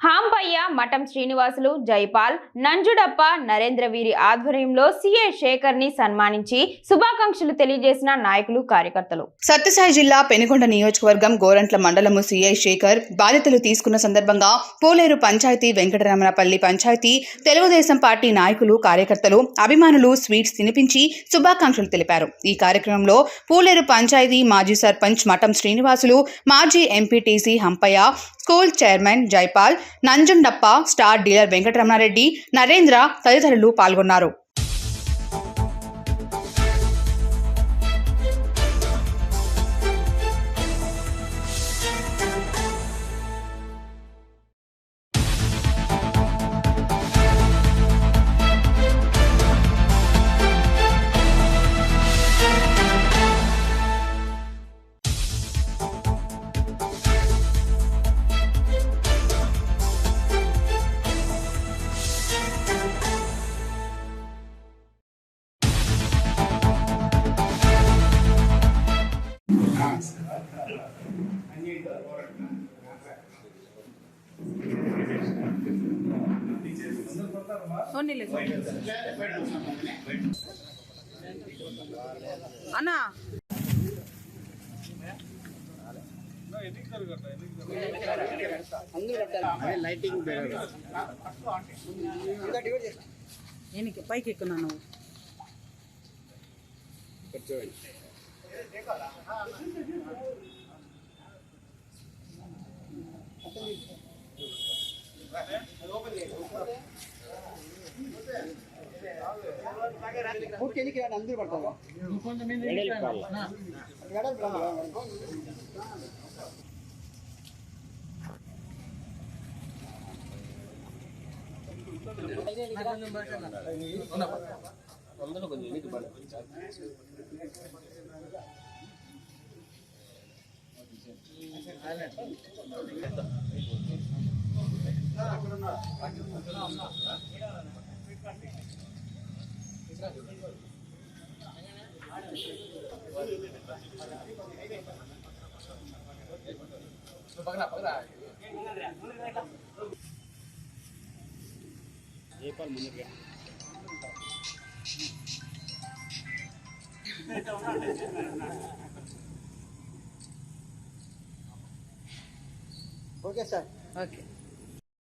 హాంపయ్య మఠం శ్రీనివాసులు జైపాల్ నంజుడప్ప నరేంద్ర వీరి ఆధ్వర్యంలో సిఐ శేఖర్ని సన్మానించి శుభాకాంక్షలు తెలియజేసిన నాయకులు కార్యకర్తలు. సత్యసాయి జిల్లా పెనుగొండ నియోజకవర్గం గోరంట్ల మండలము సీఐ శేఖర్ బాధ్యతలు తీసుకున్న సందర్భంగా పోలేరు పంచాయతీ వెంకటరమణపల్లి పంచాయతీ తెలుగుదేశం పార్టీ నాయకులు కార్యకర్తలు అభిమానులు స్వీట్స్ తినిపించి శుభాకాంక్షలు తెలిపారు. ఈ కార్యక్రమంలో పూలేరు పంచాయతీ మాజీ సర్పంచ్ మఠం శ్రీనివాసులు మాజీ MPTC Hampaiah school chairman Jaipal Nanjundappa star dealer Venkataramanareddy Narendra తదితరులు పాల్గొన్నారు. అన్నా. ఎనికి పైకి ఎక్కున్నా నువ్వు? పూర్తి ఎన్నిక అందరూ పడతారు కొంచెం నీకు పడ అక్కడ ఉన్నా ये पर मुन्नर गया ओके सर ओके